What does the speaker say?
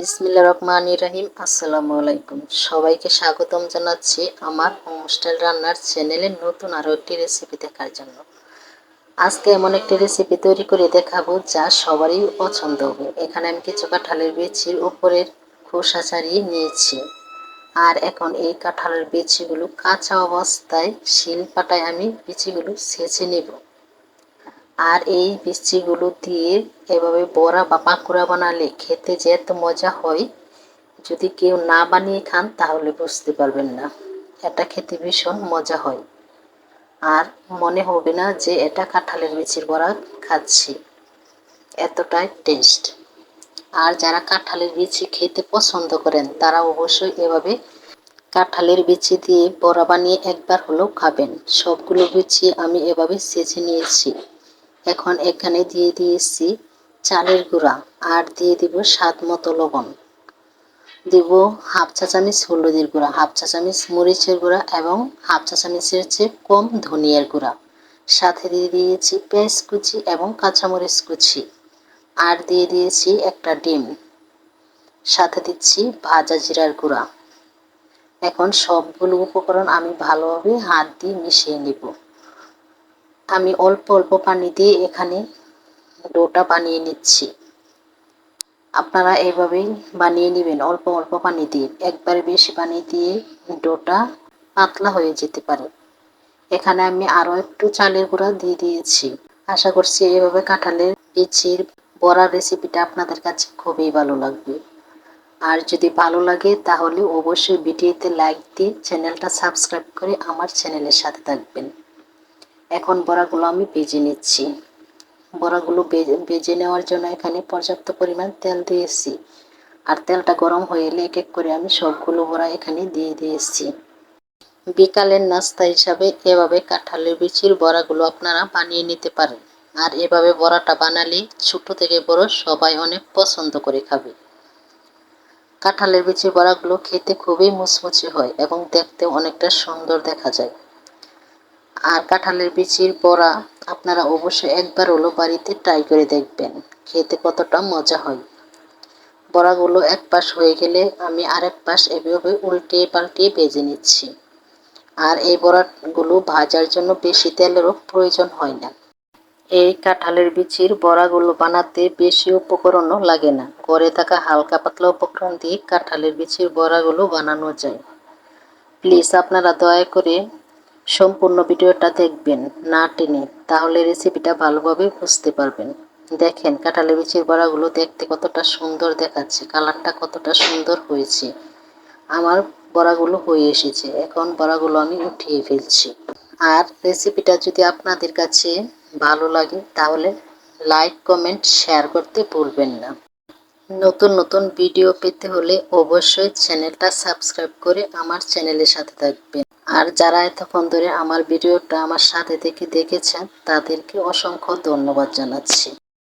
বিসমিল্লা রহমান রাহিম। আসসালামু আলাইকুম সবাইকে স্বাগতম জানাচ্ছি আমার হোমস্টাইল রান্নার চ্যানেলের নতুন আরও একটি রেসিপি দেখার জন্য। আজকে এমন একটি রেসিপি তৈরি করে দেখাবো যা সবারই পছন্দ হবে। এখানে আমি কিছু কাঁঠালের বিচির উপরের খোসা ছাড়িয়ে নিয়েছি। আর এখন এই কাঁঠালের বিচিগুলো কাঁচা অবস্থায় শিল পাটায় আমি বিচিগুলো ছেঁচে নেব। আর এই বিচিগুলো দিয়ে এভাবে বড়া বা পাঁকুড়া বানালে খেতে যে এত মজা হয়। যদি কেউ না বানিয়ে খান, তাহলে বুঝতে পারবেন না। এটা খেতে ভীষণ মজা হয়। আর মনে হবে না যে এটা কাঁঠালের বিচির বড়া খাচ্ছি। এতটাই টেস্ট আর যারা কাঁঠালের বিচি খেতে পছন্দ করেন, তারা অবশ্যই এভাবে কাঁঠালের বিচি দিয়ে বড়া বানিয়ে একবার হলেও খাবেন। সবগুলো বিচি আমি এভাবে সেচে নিয়েছি। এখন এখানে দিয়ে দিয়েছি চালের গুঁড়া আর দিয়ে দিব স্বাদ মতো লবণ। দিব হাফ চা চামচ হলুদের গুঁড়া, হাফ চা চামচ মরিচের গুঁড়া এবং হাফ চা চামচের চেয়ে কম ধনিয়ার গুঁড়া। সাথে দিয়ে দিয়েছি পেঁয়াজ কুচি এবং কাঁচামরিচ কুচি। আর দিয়ে দিয়েছি একটা ডিম। সাথে দিচ্ছি ভাজা জিরার গুঁড়া। এখন সবগুলো উপকরণ আমি ভালোভাবে হাত দিয়ে মিশিয়ে নেব। আমি অল্প অল্প পানি দিয়ে এখানে ডোটা বানিয়ে নিচ্ছি। আপনারা এইভাবেই বানিয়ে নেবেন, অল্প অল্প পানি দিয়ে। একবারে বেশি পানি দিয়ে ডোটা পাতলা হয়ে যেতে পারে। এখানে আমি আরও একটু চালের গুঁড়া দিয়ে দিয়েছি। আশা করছি এইভাবে কাঁঠালের বিচির বড়া রেসিপিটা আপনাদের কাছে খুবই ভালো লাগবে। আর যদি ভালো লাগে তাহলে অবশ্যই ভিডিওতে লাইক দিয়ে চ্যানেলটা সাবস্ক্রাইব করে আমার চ্যানেলের সাথে থাকবেন। এখন বড়াগুলো আমি ভেজে নিচ্ছি। বড়াগুলো ভেজে নেওয়ার জন্য এখানে পর্যাপ্ত পরিমাণ তেল দিয়েছি। আর তেলটা গরম হয়ে এলে এক এক করে আমি সবগুলো বড়া এখানে দিয়ে দিয়েছি। বিকালের নাস্তা হিসাবে এভাবে কাঁঠালের বিচির বড়াগুলো আপনারা বানিয়ে নিতে পারেন। আর এভাবে বড়াটা বানালে ছোট থেকে বড় সবাই অনেক পছন্দ করে খাবে। কাঁঠালের বিচির বড়াগুলো খেতে খুবই মুচমুচে হয় এবং দেখতে অনেকটা সুন্দর দেখা যায়। আর কাঁঠালের বিচির বড়া আপনারা অবশ্যই একবার হলো বাড়িতে ট্রাই করে দেখবেন। খেতে কতটা মজা হয়। বড়াগুলো এক পাশ হয়ে গেলে আমি আরেক পাশ এভাবে উল্টিয়ে পাল্টিয়ে ভেজে নিচ্ছি। আর এই বড়াগুলো ভাজার জন্য বেশি তেলেরও প্রয়োজন হয় না। এই কাঁঠালের বিচির বড়াগুলো বানাতে বেশি উপকরণও লাগে না। ঘরে থাকা হালকা পাতলা উপকরণ দিয়ে কাঁঠালের বিচির বড়াগুলো বানানো যায়। প্লিজ আপনারা দয়া করে সম্পূর্ণ ভিডিওটা দেখবেন, না টেনে, তাহলে রেসিপিটা ভালোভাবে বুঝতে পারবেন। দেখেন, কাঁঠালের বিচির বড়াগুলো দেখতে কতটা সুন্দর দেখাচ্ছে, কালারটা কতটা সুন্দর হয়েছে। আমার বড়াগুলো হয়ে এসেছে, এখন বড়াগুলো আমি উঠিয়ে ফেলছি। আর রেসিপিটা যদি আপনাদের কাছে ভালো লাগে, তাহলে লাইক কমেন্ট শেয়ার করতে ভুলবেন না। নতুন নতুন ভিডিও পেতে হলে অবশ্যই চ্যানেলটা সাবস্ক্রাইব করে আমার চ্যানেলের সাথে থাকবেন। আর যারা এতক্ষণ ধরে আমার ভিডিওটা আমার সাথে থেকে দেখেছেন, তাদেরকে অসংখ্য ধন্যবাদ জানাচ্ছি।